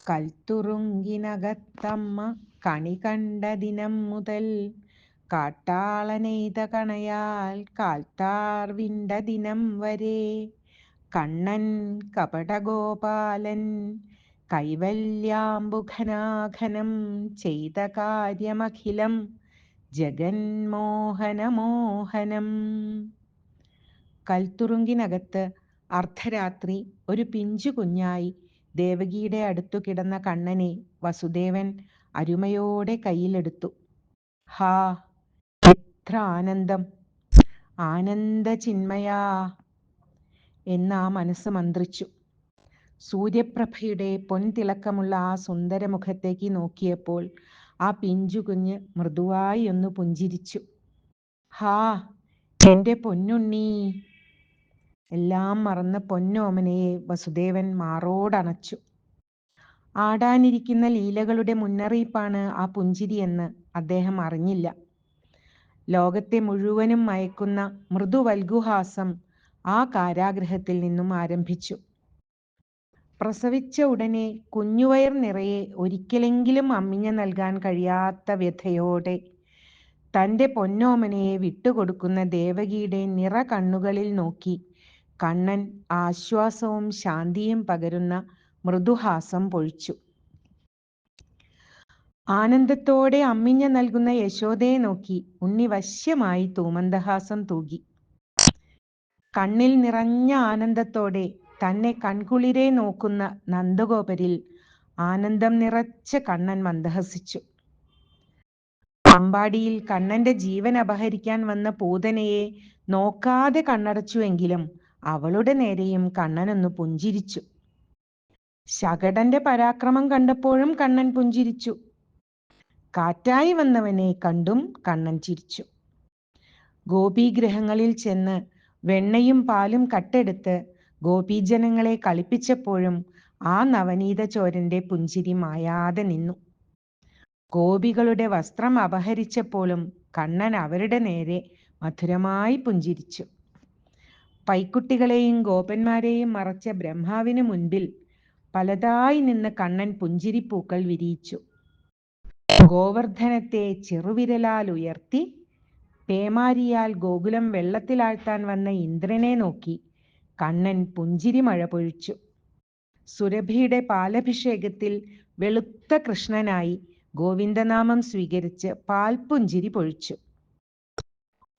കൽത്തുറുങ്കിനകത്തമ്മ കണി കണ്ട ദിനം മുതൽ കാട്ടാളനെയ്ത കണയാൽ കാൽത്താർ വിണ്ട ദിനം വരെ. കണ്ണൻ കപടഗോപാലൻ കൈവല്യാംബുഘനാഘനം ചെയ്ത കാര്യമഖിലം ജഗന്മോഹനമോഹനം. കൽത്തുറുങ്കിനകത്ത് അർദ്ധരാത്രി ഒരു പിഞ്ചു കുഞ്ഞായി ദേവകിയുടെ അടുത്തു കിടന്ന കണ്ണനെ വസുദേവൻ അരുമയോടെ കയ്യിലെടുത്തു. ഹാ എത്ര ആനന്ദം. ആനന്ദചിന്മയാ എന്ന് ആ മനസ്സ് മന്ത്രിച്ചു. സൂര്യപ്രഭയുടെ പൊൻതിളക്കമുള്ള ആ സുന്ദര മുഖത്തേക്ക് നോക്കിയപ്പോൾ ആ പിഞ്ചു കുഞ്ഞ് മൃദുവായി ഒന്ന് പുഞ്ചിരിച്ചു. ഹാ എന്റെ പൊന്നുണ്ണി. എല്ലാം മറന്ന് പൊന്നോമനയെ വസുദേവൻ മാറോടണച്ചു. ആടാനിരിക്കുന്ന ലീലകളുടെ മുന്നറിയിപ്പാണ് ആ പുഞ്ചിരി എന്ന് അദ്ദേഹം അറിഞ്ഞില്ല. ലോകത്തെ മുഴുവനും മയക്കുന്ന മൃദുവൽഗുഹാസം ആ കാരാഗ്രഹത്തിൽ നിന്നും ആരംഭിച്ചു. പ്രസവിച്ച ഉടനെ കുഞ്ഞുവയർ നിറയെ ഒരിക്കലെങ്കിലും അമ്മിഞ്ഞ നൽകാൻ കഴിയാത്ത വ്യഥയോടെ തന്റെ പൊന്നോമനയെ വിട്ടുകൊടുക്കുന്ന ദേവകിയുടെ നിറ കണ്ണുകളിൽ നോക്കി കണ്ണൻ ആശ്വാസവും ശാന്തിയും പകരുന്ന മൃദുഹാസം പൊഴിച്ചു. ആനന്ദത്തോടെ അമ്മിഞ്ഞ നൽകുന്ന യശോദയെ നോക്കി ഉണ്ണി വശ്യമായി തൂമന്ദഹാസം തൂകി. കണ്ണിൽ നിറഞ്ഞ ആനന്ദത്തോടെ തന്നെ കൺകുളിരെ നോക്കുന്ന നന്ദഗോപരിൽ ആനന്ദം നിറച്ച കണ്ണൻ മന്ദഹസിച്ചു. അമ്പാടിയിൽ കണ്ണന്റെ ജീവൻ അപഹരിക്കാൻ വന്ന പൂതനയെ നോക്കാതെ കണ്ണടച്ചുവെങ്കിലും അവളുടെ നേരെയും കണ്ണനൊന്ന് പുഞ്ചിരിച്ചു. ശകടന്റെ പരാക്രമം കണ്ടപ്പോഴും കണ്ണൻ പുഞ്ചിരിച്ചു. കാറ്റായി വന്നവനെ കണ്ടും കണ്ണൻ ചിരിച്ചു. ഗോപീഗ്രഹങ്ങളിൽ ചെന്ന് വെണ്ണയും പാലും കട്ടെടുത്ത് ഗോപീജനങ്ങളെ കളിപ്പിച്ചപ്പോഴും ആ നവനീത ചോരന്റെ പുഞ്ചിരി മായാതെ നിന്നു. ഗോപികളുടെ വസ്ത്രം അപഹരിച്ചപ്പോഴും കണ്ണൻ അവരുടെ നേരെ മധുരമായി പുഞ്ചിരിച്ചു. പൈക്കുട്ടികളെയും ഗോപന്മാരെയും മറച്ച ബ്രഹ്മാവിന് മുൻപിൽ പലതായി നിന്ന് കണ്ണൻ പുഞ്ചിരിപ്പൂക്കൾ വിരിയിച്ചു. ഗോവർദ്ധനത്തെ ചെറുവിരലാൽ ഉയർത്തി പേമാരിയാൽ ഗോകുലം വെള്ളത്തിലാഴ്ത്താൻ വന്ന ഇന്ദ്രനെ നോക്കി കണ്ണൻ പുഞ്ചിരി മഴ പൊഴിച്ചു. സുരഭിയുടെ പാലഭിഷേകത്തിൽ വെളുത്ത കൃഷ്ണനായി ഗോവിന്ദനാമം സ്വീകരിച്ച് പാൽപുഞ്ചിരി പൊഴിച്ചു.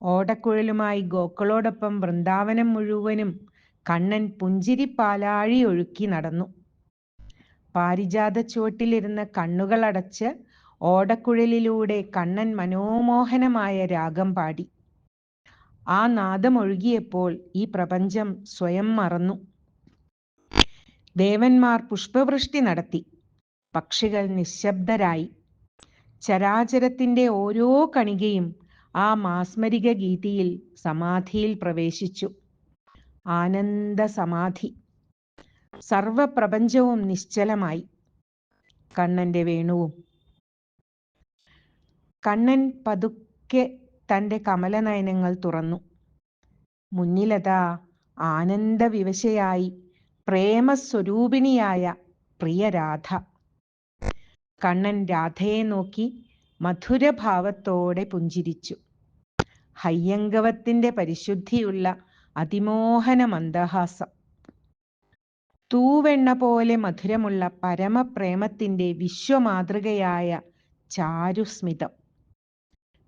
ഓടക്കുഴലുമായി ഗോക്കളോടൊപ്പം വൃന്ദാവനം മുഴുവനും കണ്ണൻ പുഞ്ചിരി പാലാഴി ഒഴുക്കി നടന്നു. പാരിജാത ചുവട്ടിലിരുന്ന് കണ്ണുകളടച്ച് ഓടക്കുഴലിലൂടെ കണ്ണൻ മനോമോഹനമായ രാഗം പാടി. ആ നാദമൊഴുകിയപ്പോൾ ഈ പ്രപഞ്ചം സ്വയം മറന്നു. ദേവന്മാർ പുഷ്പവൃഷ്ടി നടത്തി. പക്ഷികൾ നിശബ്ദരായി. ചരാചരത്തിന്റെ ഓരോ കണികയും ആ മാസ്മരിക ഗീതിയിൽ സമാധിയിൽ പ്രവേശിച്ചു. ആനന്ദ സമാധി സർവപ്രപഞ്ചവും നിശ്ചലമായി. കണ്ണന്റെ വേണുവും. കണ്ണൻ പതുക്കെ തന്റെ കമലനയനങ്ങൾ തുറന്നു. മുന്നിലതാ ആനന്ദവിവശയായി പ്രേമസ്വരൂപിണിയായ പ്രിയ രാധ കണ്ണൻ രാധയെ നോക്കി മധുരഭാവത്തോടെ പുഞ്ചിരിച്ചു. ഹയ്യങ്കവത്തിന്റെ പരിശുദ്ധിയുള്ള അതിമോഹന മന്ദഹാസം. തൂവെണ്ണ പോലെ മധുരമുള്ള പരമപ്രേമത്തിന്റെ വിശ്വമാതൃകയായ ചാരുസ്മിതം.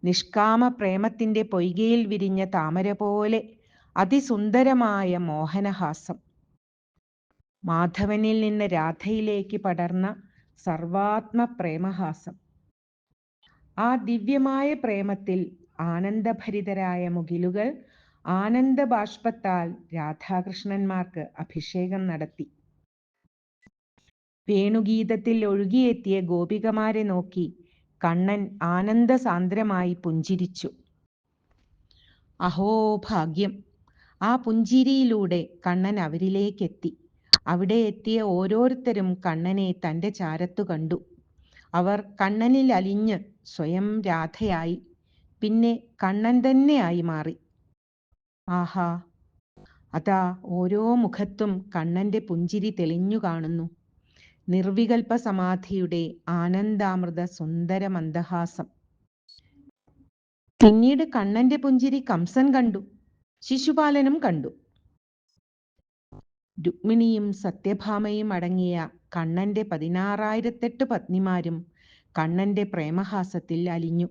നിഷ്കാമ പ്രേമത്തിന്റെ പൊയ്കയിൽ വിരിഞ്ഞ താമര പോലെ അതിസുന്ദരമായ മോഹനഹാസം. മാധവനിൽ നിന്ന് രാധയിലേക്ക് പടർന്ന സർവാത്മ പ്രേമഹാസം ആ ദിവ്യമായ പ്രേമത്തിൽ ആനന്ദഭരിതരായ മുകിലുകൾ ആനന്ദബാഷ്പത്താൽ രാധാകൃഷ്ണന്മാർക്ക് അഭിഷേകം നടത്തി. വേണുഗീതത്തിൽ ഒഴുകിയെത്തിയ ഗോപികമാരെ നോക്കി കണ്ണൻ ആനന്ദസാന്ദ്രമായി പുഞ്ചിരിച്ചു. അഹോ ഭാഗ്യം! ആ പുഞ്ചിരിയിലൂടെ കണ്ണൻ അവരിലേക്കെത്തി. അവിടെ എത്തിയ ഓരോരുത്തരും കണ്ണനെ തന്റെ ചാരത്തു കണ്ടു. അവർ കണ്ണനിൽ അലിഞ്ഞ് സ്വയം രാധയായി പിന്നെ കണ്ണൻ തന്നെയായി മാറി. ആഹാ അതാ ഓരോ മുഖത്തും കണ്ണന്റെ പുഞ്ചിരി തെളിഞ്ഞു കാണുന്നു. നിർവികൽപ സമാധിയുടെ ആനന്ദാമൃത സുന്ദര മന്ദഹാസം പിന്നീട് കണ്ണന്റെ പുഞ്ചിരി കംസൻ കണ്ടു ശിശുപാലനും കണ്ടു. രുക്മിണിയും സത്യഭാമയും അടങ്ങിയ കണ്ണന്റെ പതിനാറായിരത്തെട്ട് പത്നിമാരും കണ്ണന്റെ പ്രേമഹാസത്തിൽ അലിഞ്ഞു.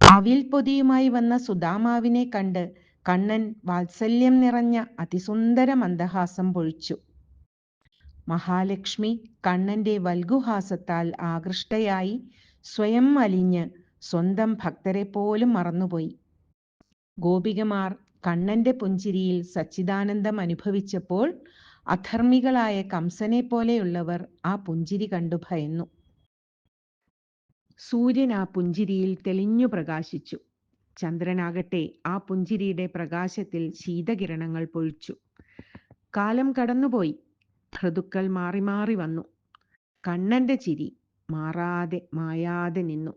അവിൽ പൊതിയുമായി വന്ന സുദാമാവിനെ കണ്ട് കണ്ണൻ വാത്സല്യം നിറഞ്ഞ അതിസുന്ദര മന്ദഹാസം പൊഴിച്ചു. മഹാലക്ഷ്മി കണ്ണന്റെ വൽഗുഹാസത്താൽ ആകൃഷ്ടയായി സ്വയം അലിഞ്ഞ് സ്വന്തം ഭക്തരെ പോലും മറന്നുപോയി. ഗോപികമാർ കണ്ണന്റെ പുഞ്ചിരിയിൽ സച്ചിദാനന്ദം അനുഭവിച്ചപ്പോൾ അധർമ്മികളായ കംസനെ പോലെയുള്ളവർ ആ പുഞ്ചിരി കണ്ടു ഭയന്നു. സൂര്യൻ ആ പുഞ്ചിരിയിൽ തെളിഞ്ഞു പ്രകാശിച്ചു. ചന്ദ്രനാകട്ടെ ആ പുഞ്ചിരിയുടെ പ്രകാശത്തിൽ ശീതകിരണങ്ങൾ പൊഴിച്ചു. കാലം കടന്നുപോയി. ഋതുക്കൾ മാറി മാറി വന്നു. കണ്ണന്റെ ചിരി മാറാതെ മായാതെ നിന്നു.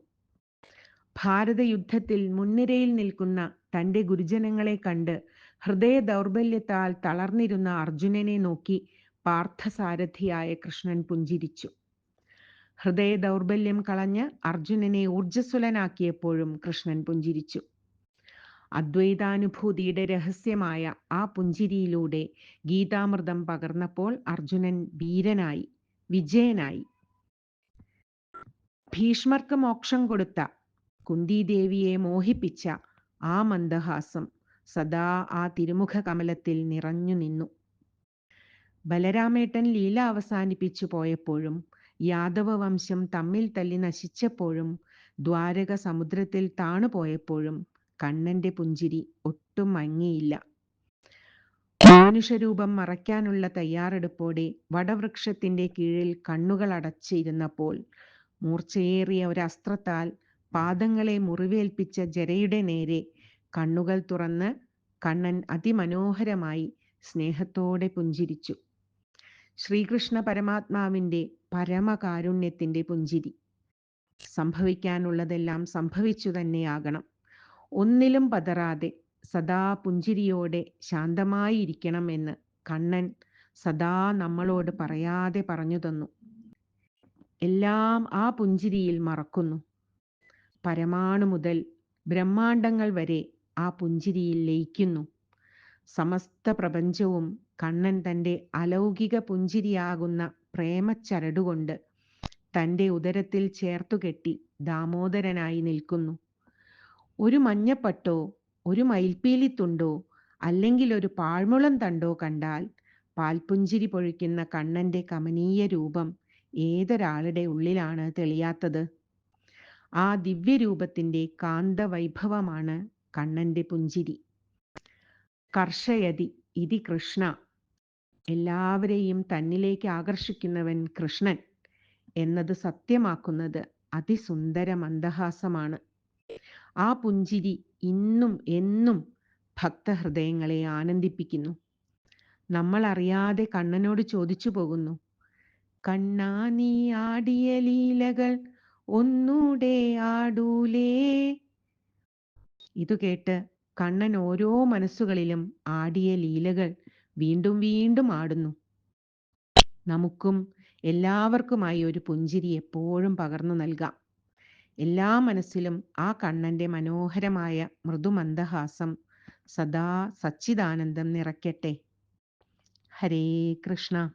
ഭാരത യുദ്ധത്തിൽ മുൻനിരയിൽ നിൽക്കുന്ന തന്റെ ഗുരുജനങ്ങളെ കണ്ട് ഹൃദയ ദൗർബല്യത്താൽ തളർന്നിരുന്ന അർജുനനെ നോക്കി പാർത്ഥസാരഥിയായ കൃഷ്ണൻ പുഞ്ചിരിച്ചു. ഹൃദയ ദൗർബല്യം കളഞ്ഞ് അർജുനനെ ഊർജസ്വലനാക്കിയപ്പോഴും കൃഷ്ണൻ പുഞ്ചിരിച്ചു. അദ്വൈതാനുഭൂതിയുടെ രഹസ്യമായ ആ പുഞ്ചിരിയിലൂടെ ഗീതാമൃതം പകർന്നപ്പോൾ അർജുനൻ വീരനായി വിജയനായി. ഭീഷ്മർക്ക് മോക്ഷം കൊടുത്ത കുന്തിദേവിയെ മോഹിപ്പിച്ച ആ മന്ദഹാസം സദാ ആ തിരുമുഖ കമലത്തിൽ നിറഞ്ഞു നിന്നു. ബലരാമേട്ടൻ ലീല അവസാനിപ്പിച്ചു പോയപ്പോഴും യാദവ വംശം തമ്മിൽ തല്ലി നശിച്ചപ്പോഴും ദ്വാരക സമുദ്രത്തിൽ താണു പോയപ്പോഴും കണ്ണന്റെ പുഞ്ചിരി ഒട്ടും മങ്ങിയില്ല. മനുഷ്യരൂപം മറയ്ക്കാനുള്ള തയ്യാറെടുപ്പോടെ വടവൃക്ഷത്തിന്റെ കീഴിൽ കണ്ണുകൾ അടച്ചിരുന്നപ്പോൾ മൂർച്ചയേറിയ ഒരസ്ത്രത്താൽ പാദങ്ങളെ മുറിവേൽപ്പിച്ച ജരയുടെ നേരെ കണ്ണുകൾ തുറന്ന് കണ്ണൻ അതിമനോഹരമായി സ്നേഹത്തോടെ പുഞ്ചിരിച്ചു. ശ്രീകൃഷ്ണ പരമാത്മാവിന്റെ പരമകാരുണ്യത്തിന്റെ പുഞ്ചിരി. സംഭവിക്കാനുള്ളതെല്ലാം സംഭവിച്ചു തന്നെയാകണം. ഒന്നിലും പതറാതെ സദാ പുഞ്ചിരിയോടെ ശാന്തമായിരിക്കണം എന്ന് കണ്ണൻ സദാ നമ്മളോട് പറയാതെ പറഞ്ഞു തന്നു. എല്ലാം ആ പുഞ്ചിരിയിൽ മറക്കുന്നു. പരമാണു മുതൽ ബ്രഹ്മാണ്ടങ്ങൾ വരെ ആ പുഞ്ചിരിയിൽ ലയിക്കുന്നു. സമസ്ത പ്രപഞ്ചവും കണ്ണൻ തന്റെ അലൗകിക പുഞ്ചിരിയാകുന്ന പ്രേമച്ചരടുകൊണ്ട് തന്റെ ഉദരത്തിൽ ചേർത്തുകെട്ടി ദാമോദരനായി നിൽക്കുന്നു. ഒരു മഞ്ഞപ്പട്ടോ ഒരു മയിൽപ്പീലിത്തുണ്ടോ അല്ലെങ്കിൽ ഒരു പാഴ്മുളം തണ്ടോ കണ്ടാൽ പാൽപുഞ്ചിരി പൊഴിക്കുന്ന കണ്ണന്റെ കമനീയ രൂപം ഏതൊരാളുടെ ഉള്ളിലാണ് തെളിയാത്തത്? ആ ദിവ്യരൂപത്തിന്റെ കാന്തവൈഭവമാണ് കണ്ണന്റെ പുഞ്ചിരി. കർഷയതി ഇതി കൃഷ്ണ. എല്ലാവരെയും തന്നിലേക്ക് ആകർഷിക്കുന്നവൻ കൃഷ്ണൻ എന്നത് സത്യമാക്കുന്നത് അതിസുന്ദര മന്ദഹാസമാണ്. ആ പുഞ്ചിരി ഇന്നും എന്നും ഭക്തഹൃദയങ്ങളെ ആനന്ദിപ്പിക്കുന്നു. നമ്മൾ അറിയാതെ കണ്ണനോട് ചോദിച്ചു പോകുന്നു കണ്ണാ നീ ആടിയ ലീലകൾ ഒന്നൂടെ ആടൂലേ? ഇതു കേട്ട് കണ്ണൻ ഓരോ മനസ്സുകളിലും ആടിയ ലീലകൾ വീണ്ടും വീണ്ടും ആടുന്നു. നമുക്കും എല്ലാവർക്കുമായി ഒരു പുഞ്ചിരി എപ്പോഴും പകർന്നു നൽകാം. എല്ലാ മനസ്സിലും ആ കണ്ണന്റെ മനോഹരമായ മൃദുമന്ദഹാസം സദാ സച്ചിദാനന്ദം നിറയ്ക്കട്ടെ. ഹരേ കൃഷ്ണ.